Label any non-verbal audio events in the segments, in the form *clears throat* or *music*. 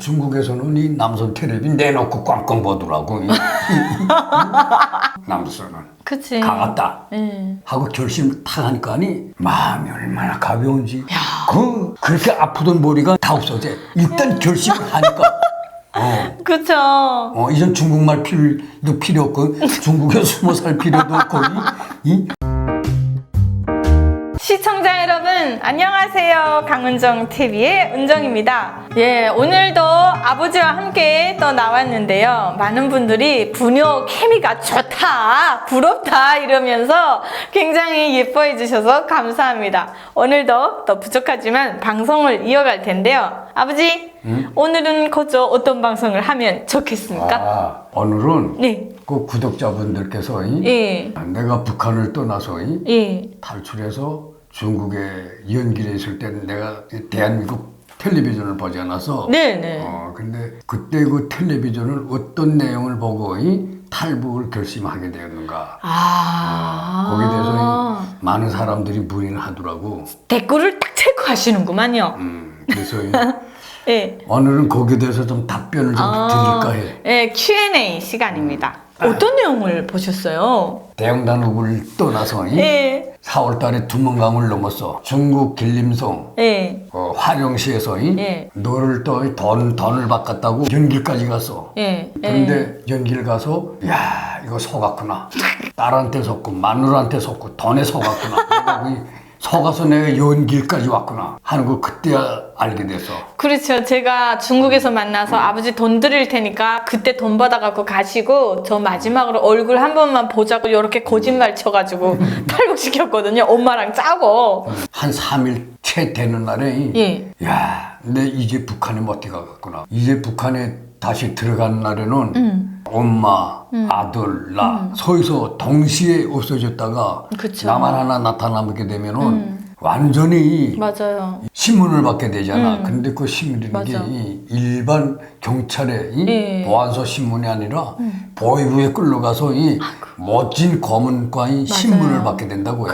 중국에서는 이 남선 텔레비 내놓고 꽝꽝 보더라고. 이- 남선은 그치. 가갔다. 예. 하고 결심 탁 하니까 니 마음이 얼마나 가벼운지 그 그렇게 아프던 머리가 다 없어져 일단 결심을 하니까 어, 그쵸. 어 이젠 중국말 필요도 필요 없고 중국에 *laughs* 숨어 살 필요도 없고 이, 이 시청자 여러분, 안녕하세요. 강은정 TV의 은정입니다. 예, 오늘도 아버지와 함께 또 나왔는데요. 많은 분들이 부녀 케미가 좋다, 부럽다 이러면서 굉장히 예뻐해 주셔서 감사합니다. 오늘도 또 부족하지만 방송을 이어갈 텐데요. 아버지, 오늘은 거저 어떤 방송을 하면 좋겠습니까? 아, 오늘은 네, 그 구독자분들께서 이, 예, 내가 북한을 떠나서 이, 예, 탈출해서 중국에 연길에 있을 때는 내가 이 대한민국 텔레비전을 보지 않아서 네, 네. 어, 근데 그때 그 텔레비전을 어떤 내용을 보고 이 탈북을 결심하게 되었는가. 아, 거기에 대해서 이 많은 사람들이 문의를 하더라고. 댓글을 딱 체크하시는구만요. 음, 그래서 이 예. *laughs* 오늘은 거기에 대해서 좀 답변을 좀 아, 드릴까 해. 예, Q&A 시간입니다. 어떤 내용을 보셨어요? 대영단국을 떠나서 이 예, 4월 달에 두문강을 넘었어. 중국 길림성 예, 어, 화령시에서 이 예. 너를 또 돈, 돈을 바꿨다고 연길까지 갔어. 예, 예. 그런데 연길 가서 야 이거 속았구나 딸한테 속고 마누라한테 속고 돈에 속았구나 *laughs* 속아서 내가 연길까지 왔구나 하는 걸 그때야 알게 돼서 그렇죠. 제가 중국에서 만나서 아버지 돈 드릴 테니까 그때 돈 받아갖고 가시고 저 마지막으로 얼굴 한 번만 보자고 이렇게 거짓말 쳐가지고 *laughs* 탈북시켰거든요. 엄마랑 짜고. 한 3일 채 되는 날에 예. 야 근데 이제 북한에 못 들어가겠구나 이제 북한에 다시 들어간 날에는 음. 엄마 아들 나 서에서 동시에 없어졌다가 그쵸. 나만 하나 나타나게 되면은 음. 완전히 맞아요. 신문을 받게 되잖아. 근데 그 신문이라는 음. 게이 일반 경찰의 이 예. 음. 보안소 신문이 아니라 보이부에 끌려가서 이 멋진 검은과의 신문을 받게 된다고요.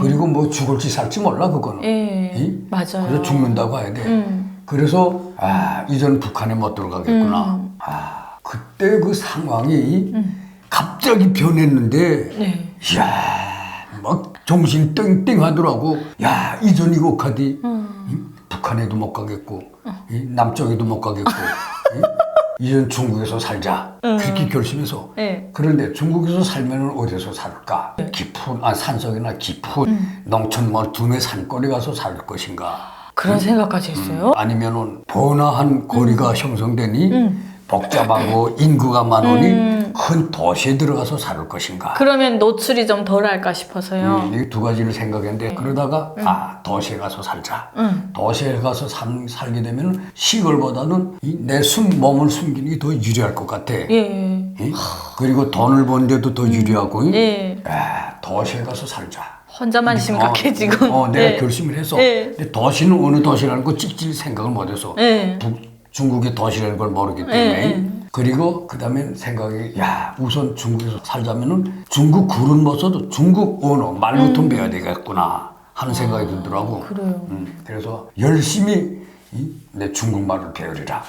그리고 뭐 죽을지 살지 몰라 그거는. 예, 이? 맞아요. 그래서 죽는다고 해야 돼. 음. 그래서 아 이전 북한에 못 들어가겠구나. 아 그때 그 상황이 갑자기 변했는데 네. 이야, 막 정신 땡땡 하더라고. 야, 이전 이거 카디 이 북한에도 못 가겠고, 이 남쪽에도 못 가겠고, 이? 이전 중국에서 살자. 그렇게 결심해서. 네. 그런데 중국에서 살면 어디서 살까? 깊은, 아, 산속이나 깊은 농촌 뭐 둔의 산골에 가서 살 것인가? 그런 생각까지 했어요? 아니면은 번화한 거리가 형성되니 복잡하고 인구가 많으니 큰 도시에 들어가서 살 것인가? 그러면 노출이 좀 덜할까 싶어서요. 음, 이두 가지를 생각했는데 그러다가 아 도시에 가서 살자. 응. 도시에 가서 살, 살게 되면 시골보다는 이내숨 몸을 숨기는 게 더 유리할 것 같아. 예. 이? 그리고 돈을 번데도 더 유리하고. 이? 예. 아, 도시에 가서 살자. 혼자만 심각해 지금. 어, 내가 예. 결심을 해서. 예. 근데 도시는 어느 도시라는 거 찍찍 생각을 못해서. 예. 북, 중국의 도시라는 걸 모르기 때문에. 예, 그리고 그 다음에 생각이, 야, 우선 중국에서 살자면은 중국 글은 못 써도 중국 언어, 말부터 배워야 되겠구나 하는 생각이 들더라고. 음. 그래요. 음, 그래서 열심히 이, 내 중국말을 배우리라.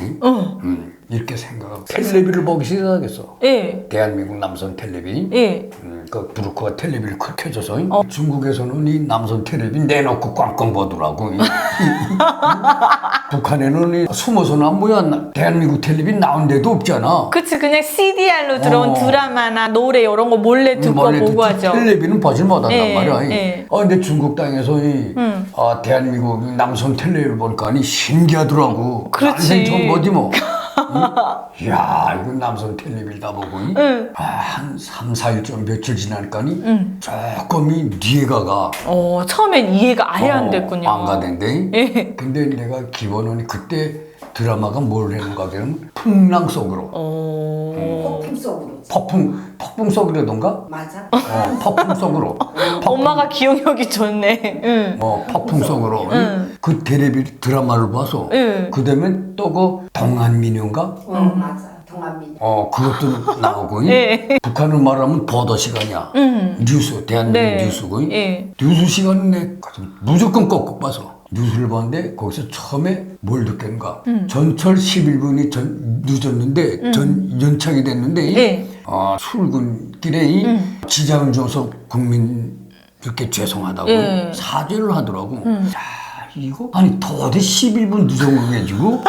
응? 어. 음, 이렇게 생각하고. 텔레비를 보기 시작했어. 예. 대한민국 남선 텔레비. 예. 음, 그 브루크가 텔레비를 크 켜줘서 중국에서는 이 남선 텔레비 내놓고 꽝꽝 보더라고. 이- 이- *laughs* 북한에는 이 숨어서는 안 보여. 나- 대한민국 텔레비 나온 데도 없잖아. 그치 그냥 CDR로 들어온 어. 드라마나 노래 이런 거 몰래 듣고 원래 보고 그 하죠. 텔레비는 보질 못한단 예, 말이야. 예. 어, 근데 중국 땅에서 이, 음. 아, 대한민국 남선 텔레비를 보니까 아니 신기하더라고. 그렇지. 난생 처음 보지 뭐. *laughs* 응? 이야, 이거 남선 텔레비를 다 보고 이? 응. 아, 한 3, 4일 좀 며칠 지나니까니 조금이 뉘에가가 어 처음엔 이해가 아예 안 됐군요. 안 가던데. 예. 근데 내가 기본은 그때 드라마가 뭘 했는가 하면 풍랑 속으로. 어. 폭풍 속으로. 폭풍, 폭풍 속이라던가? 맞아. 어, 폭풍 속으로. *laughs* 폭풍 엄마가 기억력이 좋네. 응. 어, 폭풍 속으로 응. 그 텔레비 드라마를 봐서 응. 그다음에 또 그 동안민요인가? 어, 맞아. 동안민. 어 그것도 *laughs* 나오고 예. 북한을 말하면 보도 시간이야. 응. 뉴스 대한민국 네. 뉴스고 예. 뉴스 시간은 내 무조건 꼭꼭 봐서 뉴스를 봤는데 거기서 처음에 뭘 느꼈는가 전철 11분이 전, 늦었는데 전 연착이 됐는데 네. 어, 출근길에 이 지장을 줘서 국민 이렇게 죄송하다고 예. 사죄를 하더라고. 야, 이거 아니 더디 11분 늦은 거 가지고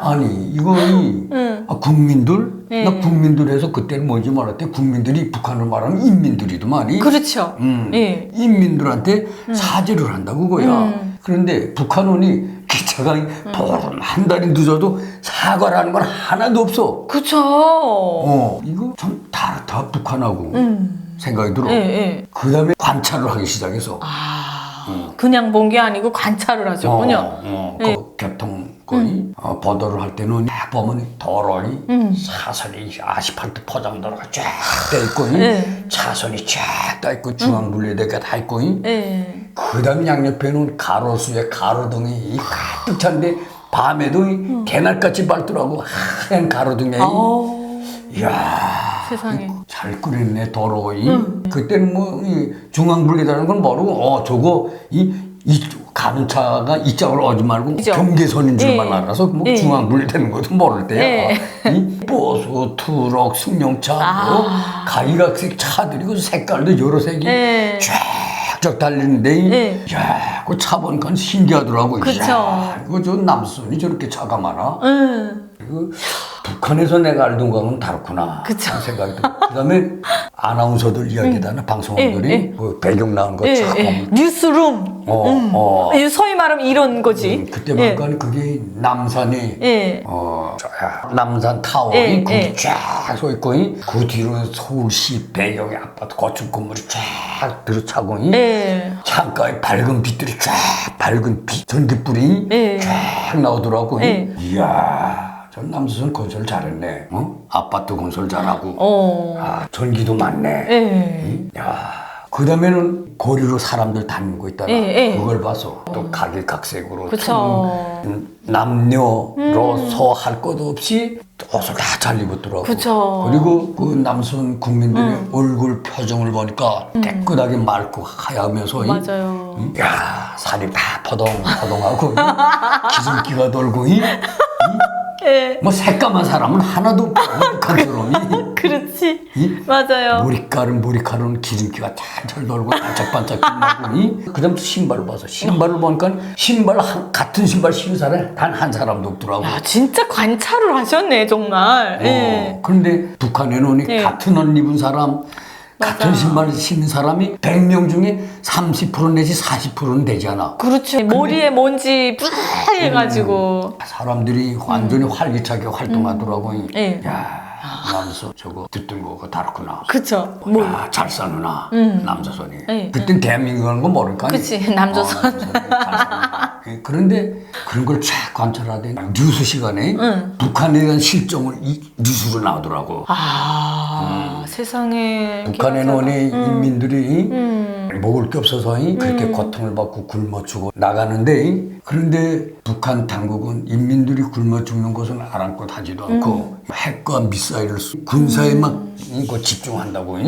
아니 이거 이 아, 국민들 예. 나 국민들에서 그때는 뭔지 말았대 국민들이 북한을 말하면 인민들이더만이 그렇죠. 음, 예. 인민들한테 사죄를 한다고 그거야. 음. 그런데 북한원이 기차가 보름 한 달이 늦어도 사과라는 건 하나도 없어. 그쵸. 어, 이거 참 다르다 북한하고 음. 생각이 들어. 예, 예. 그 다음에 관찰을 하기 시작해서. 아, 그냥 본 게 아니고 관찰을 하셨군요. 어, 어, 예. 그 교통거리 어, 보도를 할 때는 딱 보면 도로이 음. 사선이 아스팔트 포장도로가 쫙돼 있고 예. 차선이 쫙돼 있고 중앙 분리대가 다 있고 예. 그 다음 양옆에는 가로수에 가로등이 가득 찬데 밤에도 이 개날같이 밝더라고 하얀 가로등에 어, 이야 세상에. 잘 끓였네 도로이 그때는 뭐 이 중앙분리대라는 건 모르고 어 저거 이, 이 가는 차가 이 짝을 오지 말고 그죠? 경계선인 줄만 예. 알아서 뭐 예. 중앙 분리되는 것도 모를 때야 예. 이 버스 트럭 승용차 아. 뭐 가이각색 차들이 그 색깔도 여러 색이 예. 쫙쫙 달리는데 예. 야, 그 차 보니까 신기하더라고. 그쵸. 야, 이거 저 남순이 저렇게 차가 많아. 음. 이거 북한에서 내가 알던 거하고는 다르구나. 그쵸. 그런 생각이 들어. 그다음에 아나운서들 이야기다 나 방송원들이 예, 예. 그 배경 나온 거 예, 쫙 예. 뉴스룸. 어, 어. 이 소위 말하면 이런 거지. 음, 그때 예. 그게 남산이 예. 어, 저야 남산 타워이 예, 거기 예. 쫙서 있고 이, 그 뒤로는 서울시 배경의 아파트 건축 건물이 쫙 들어차고 이, 예. 창가에 밝은 빛들이 쫙 밝은 빛 전기불이 예. 쫙 나오더라고. 예. 이야, 전 남수선 건설 잘했네. 어? 아파트 건설 잘하고. 어. 아, 전기도 많네. 예. 응? 야, 그 다음에는 거리로 사람들 다니고 있다나 예, 예. 그걸 봐서 또 각일각색으로 그쵸. 참 남녀로서 할 것 없이 옷을 다 잘 입었더라고. 그쵸. 그리고 그 남순 국민들의 얼굴 표정을 보니까 깨끗하게 맑고 하얗면서 이 맞아요. 이, 야 살이 다 포동포동하고 이 기름기가 돌고 이, 이, 예. 뭐 새까만 사람은 하나도 없고 그 사람이 *laughs* 그렇지. 이 맞아요. 머리카락은 머리카락은 기름기가 잘잘 돌고 반짝반짝 빛나고 이 그다음 또 신발을 봐서 신발을 보니까 신발 한, 같은 신발 신은 사람 단 한 사람도 없더라고. 야, 진짜 관찰을 하셨네, 정말. 예. 어, 그런데 북한에는 이 예. 같은 옷 입은 사람, 같은. 신발을 신는 사람이 100명 중에 30% 내지 40%는 되잖아. 그렇지. 머리에 먼지 뿌 해가지고. 사람들이 완전히 활기차게 활동하더라고. 음. 예. 야, 남서 저거 듣던 거가 다르구나. 그쵸. 뭐. 야, 잘 사느나 남자선이. 예. 그땐 대한민국이라는 건 모를 거 아니야. 그치, 남조선. 어, 남조선이 잘. 예, 그런데 그런 걸 쫙 관찰하되 뉴스 시간에 북한에 대한 실정을 이 뉴스로 나오더라고. 아, 세상에. 북한에 논의 인민들이 음. 먹을 게 없어서 이 그렇게 고통을 받고 굶어 죽어 나가는데 이 그런데 북한 당국은 인민들이 굶어 죽는 것은 아랑곳 하지도 않고 음. 핵과 미사일을 쏘- 군사에만 이거 집중한다고 이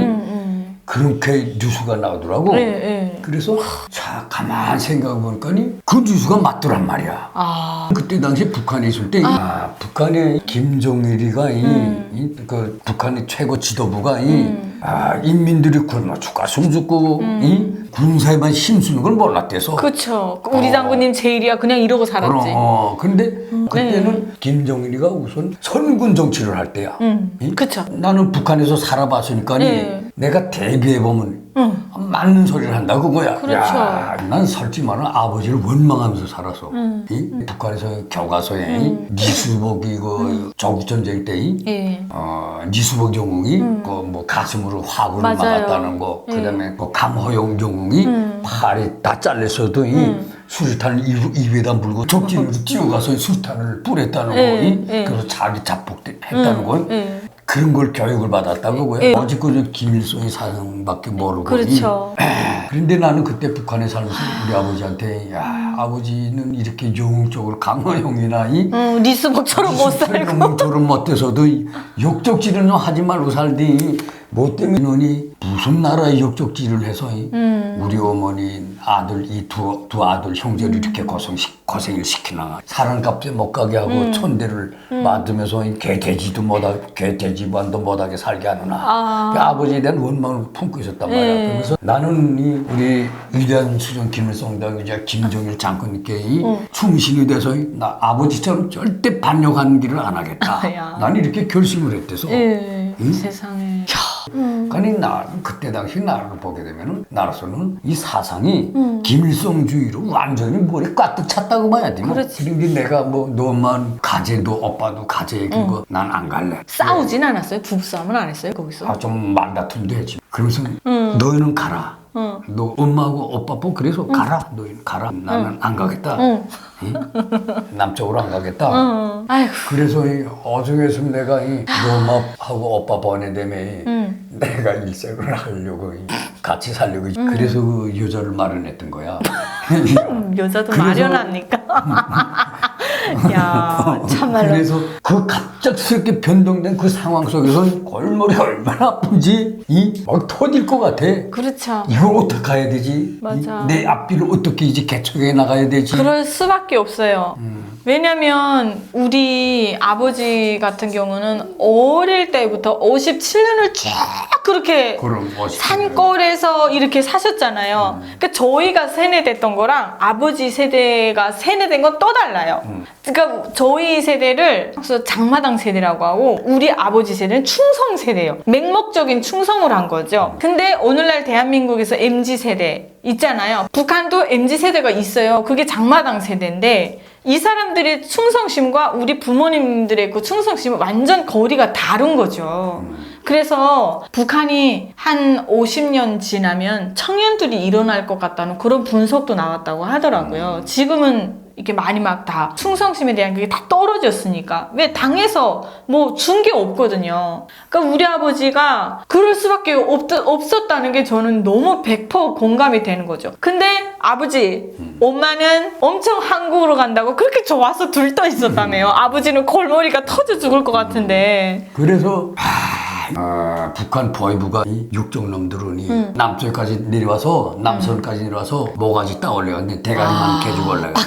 그렇게 뉴스가 나오더라고. 음, 예, 예. 그래서 자 가만 생각해 보니까 그 뉴스가 맞더란 말이야. 아, 그때 당시 북한에 있을 때, 아, 북한의 김정일이가 이, 음. 이, 그 북한의 최고 지도부가 이, 아, 인민들이 굶어 죽고 숨 죽고 이 군사에만 힘쓰는 걸 몰랐대서. 음. 그쵸. 우리 장군님 제일이야. 그냥 이러고 살았지. 그럼, 어, 근데 그때는 네. 김정일이가 우선 선군 정치를 할 때야. 음, 이? 그쵸. 나는 북한에서 살아봤으니까 네. 내가 대비해 보면 응. 맞는 소리를 한다 그거야. 그렇죠. 야, 난 솔직히말은 아버지를 원망하면서 살아서 음. 이 북한에서 교과서에 이 니수복이 그 조국 전쟁 때 이, 예. 어, 니수복 영웅이 그뭐 가슴으로 화구를 음. 맞아요. 막았다는 거, 예. 그다음에 그 감호용 영웅이 음. 팔이 다 잘렸어도 이 수류탄을 입, 입에다 물고 적진으로 뛰어가서 수류탄을 뿌렸다는 거, 예, 이, 예. 그래서 자기 자폭했다는 거. 예. 그런 걸 교육을 받았다고 고요 예. 어제 그 김일성의 사상밖에 모르고. 그렇죠. 이- *clears throat* 그런데 나는 그때 북한에 살면서 우리 아버지한테 야 아버지는 이렇게 영웅적으로 강화영이나 이 음, 리스복처럼 못 살고. 영웅처럼 못 돼서도 이 욕적질은 좀 하지 말고 살디 뭐 때문에 무슨 나라의 역적질을 해서 이 음. 우리 어머니 아들 이두 두 아들 형제를 이렇게 고생 고생을 시키나 사랑값에 못 가게 하고 음. 천대를 맞으면서 이 개돼지도 못하 개돼지반도 못하게 살게 하느나 아. 그 아버지에 대한 원망을 품고 있었단 말이야. 네. 그러면서 나는 이 우리 위대한 수령 김일성 당이자 김정일 장군님께 이 어. 충신이 돼서 이나 아버지처럼 절대 반역하는 길을 안 하겠다. 야. 나는 이렇게 결심을 했대서. 예, 응? 세상에. 아니 나 그때 당시 나를 보게 되면은 나로서는 이 사상이 음. 김일성주의로 완전히 머리 가득 찼다고 봐야 돼. 뭐. 그렇지. 그런데 내가 뭐 너만 가재도 오빠도 가재 그거 난 안 갈래. 싸우진 않았어요? 부부싸움은 안 했어요, 거기서? 아 좀 말 다툼 되지. 그러면서 음. 너희는 가라. 응. 너 엄마하고 오빠 보고 그래서 가라. 너희는 가라. 나는 안 가겠다. 응. 응? 남쪽으로 안 가겠다. 응. 아이고. 그래서 이 어중에서 내가 이 엄마하고 오빠 보내되면 응. 내가 일생을 하려고 이 같이 살려고 그래서 그 여자를 마련했던 거야. *laughs* 음, 여자도 그래서- 마련합니까? *laughs* 야, 참말로. 그래서 그 갑작스럽게 변동된 그 상황 속에서 골머리 얼마나 아픈지 이막 터질 것 같아. 그렇죠. 이걸 어떻게 해야 되지? 맞아. 이- 내 앞뒤를 어떻게 이제 개척해 나가야 되지? 그럴 수밖에 없어요. 음. 왜냐면 우리 아버지 같은 경우는 어릴 때부터 57년을 쭉 그렇게 그럼 산골에서 이렇게 사셨잖아요. 그러니까 저희가 세뇌됐던 거랑 아버지 세대가 세뇌된 건 또 달라요. 그러니까 저희 세대를 장마당 세대라고 하고 우리 아버지 세대는 충성 세대예요. 맹목적인 충성을 한 거죠. 근데 오늘날 대한민국에서 MZ 세대 있잖아요. 북한도 MZ 세대가 있어요. 그게 장마당 세대인데 이 사람들의 충성심과 우리 부모님들의 그 충성심은 완전 거리가 다른 거죠. 그래서 북한이 한 50년 지나면 청년들이 일어날 것 같다는 그런 분석도 나왔다고 하더라고요. 지금은 이렇게 많이 막 다 충성심에 대한 그게 다 떨어졌으니까 왜 당에서 뭐 준 게 없거든요. 그러니까 우리 아버지가 그럴 수밖에 없, 없었다는 게 저는 너무 100% 공감이 되는 거죠. 근데 아버지, 엄마는 엄청 한국으로 간다고 그렇게 좋아서 들떠 있었다며요. 아버지는 골머리가 터져 죽을 것 같은데. 그래서 아, 아, 북한 보위부가 이 육정놈들은 이 음. 남쪽까지 내려와서 남선까지 내려와서 모가지 따올려는데 대가리만 개주고 올라가야 돼.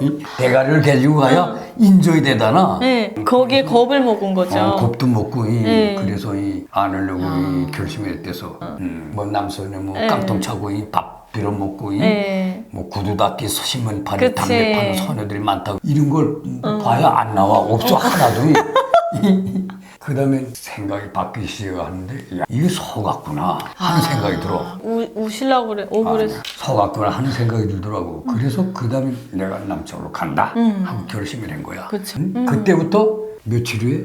*laughs* 이 대가리를 개주고 가야 인정이 되다나. 네, 거기에 겁을 먹은 거죠. 어, 겁도 먹고 이 네. 그래서 이 안 하려고 이 결심을 했대서 음, 뭐 남선에 뭐 네. 깡통 차고 이밥 빌어 먹고 이 네. 뭐 구두 닦기 신문 파는 그치. 담배 파는 소녀들이 많다고 이런 걸 봐야 안 나와 없어 하나도 *laughs* 그 다음에 생각이 바뀌기 시작하는데 야, 이게 속았구나 하는 생각이 들어 우, 우실라고 그래. 억울해서. 아, 속았구나 하는 생각이 들더라고 그래서 그 다음에 내가 남쪽으로 간다 하고 결심을 한 거야 그치. 응? 그때부터 며칠 후에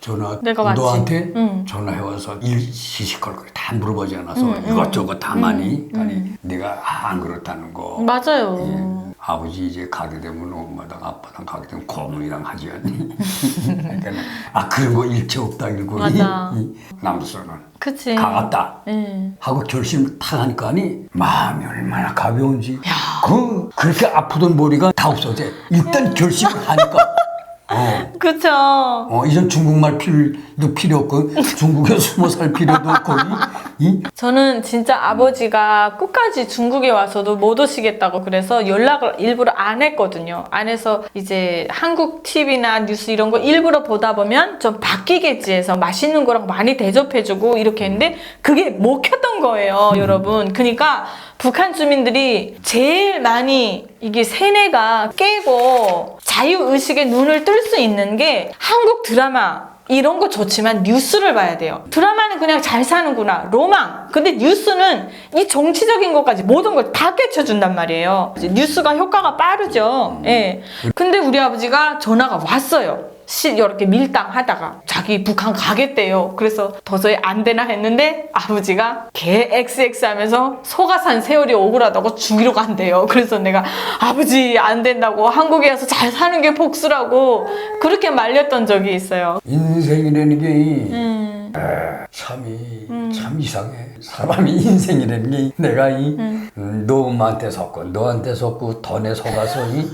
전화 내가 왔지. 너한테 응. 전화해 와서 일 시시콜 다 물어보지 않아서 이것저것 다 많이 아니 내가 아, 안 그렇다는 거 맞아요. 예. 아버지 이제 가게 되면 엄마랑 아빠랑 가게 되면 고문이랑 하지 않니? 그러니까 *laughs* 아 그런 거 일체 없다 이러고 맞아. 이, 이 남수는 그치. 강았다 예. 하고 결심을 탁 하니까니 마음이 얼마나 가벼운지 그 그렇게 아프던 머리가 다 없어져 일단 결심을 하니까 *laughs* 어. 그쵸. 어, 이전 중국말 필요도 필요 없고 중국에 *laughs* 숨어 살 필요도 없고 이, 이 저는 진짜 아버지가 끝까지 중국에 와서도 못 오시겠다고 그래서 연락을 일부러 안 했거든요. 안 해서 이제 한국 TV나 뉴스 이런 거 일부러 보다 보면 좀 바뀌겠지 해서 맛있는 거랑 많이 대접해주고 이렇게 했는데 그게 먹혔던 거예요, 여러분. 그러니까 북한 주민들이 제일 많이 이게 세뇌가 깨고 자유의식의 눈을 뜰 수 있는 게 한국 드라마 이런 거 좋지만 뉴스를 봐야 돼요. 드라마는 그냥 잘 사는구나. 로망. 근데 뉴스는 이 정치적인 것까지 모든 걸 다 깨쳐준단 말이에요. 뉴스가 효과가 빠르죠. 예. 근데 우리 아버지가 전화가 왔어요. 시, 이렇게 밀당하다가 자기 북한 가겠대요. 그래서 도저히 안 되나 했는데 아버지가 개 XX 하면서 소가 산 세월이 억울하다고 죽이러 간대요. 그래서 내가 아버지 안 된다고 한국에 와서 잘 사는 게 복수라고 그렇게 말렸던 적이 있어요. 인생이라는 게 이, 음. 에, 참이 참 이상해. 사람이 *laughs* 인생이라는 게 내가 이 음, 너 엄마한테 속고 너한테 속고 돈에 속아서 이, 음,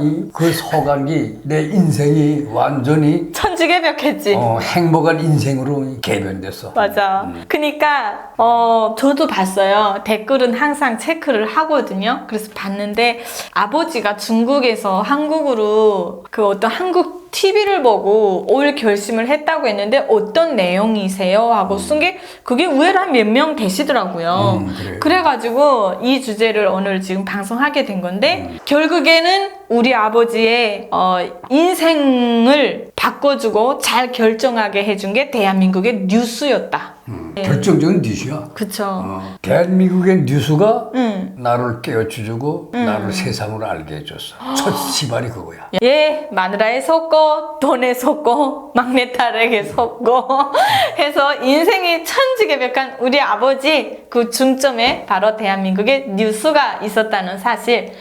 이그 서각이 내 인생이 완전히 천 지개벽했지. 어, 행복한 인생으로 개변됐어. 맞아. 그니까, 어, 저도 봤어요. 댓글은 항상 체크를 하거든요. 그래서 봤는데, 아버지가 중국에서 한국으로 그 어떤 한국 TV를 보고 올 결심을 했다고 했는데, 어떤 내용이세요? 하고 쓴 게, 그게 의외로 한 몇 명 되시더라고요. 음, 그래요. 그래가지고 이 주제를 오늘 지금 방송하게 된 건데, 결국에는 우리 아버지의 어, 인생을 바꿔주고 잘 결정하게 해준 게 대한민국의 뉴스였다. 음, 결정적인 뉴스야. 그쵸. 어, 대한민국의 뉴스가 응. 나를 깨우쳐주고 나를 세상으로 알게 해줬어. 첫 시발이 그거야. 예, 마누라에 속고, 돈에 속고, 막내딸에게 속고, *laughs* 해서 인생이 천지개벽한 우리 아버지 그 중점에 바로 대한민국의 뉴스가 있었다는 사실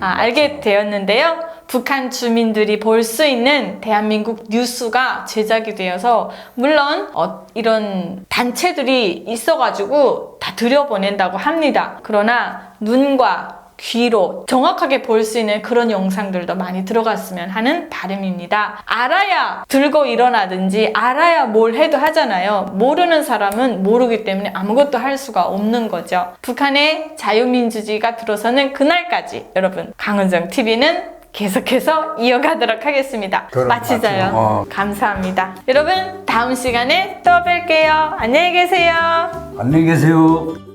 아, 알게 되었는데요. 북한 주민들이 볼 수 있는 대한민국 뉴스가 제작이 되어서 물론 어, 이런 단체들이 있어가지고 다 들여보낸다고 합니다. 그러나 눈과 귀로 정확하게 볼 수 있는 그런 영상들도 많이 들어갔으면 하는 바람입니다. 알아야 들고 일어나든지 알아야 뭘 해도 하잖아요. 모르는 사람은 모르기 때문에 아무것도 할 수가 없는 거죠. 북한의 자유민주주의가 들어서는 그날까지 여러분 강은정 TV는 계속해서 이어가도록 하겠습니다. 마치자요. 마치자. 어. 감사합니다. 여러분 다음 시간에 또 뵐게요. 안녕히 계세요. 안녕히 계세요.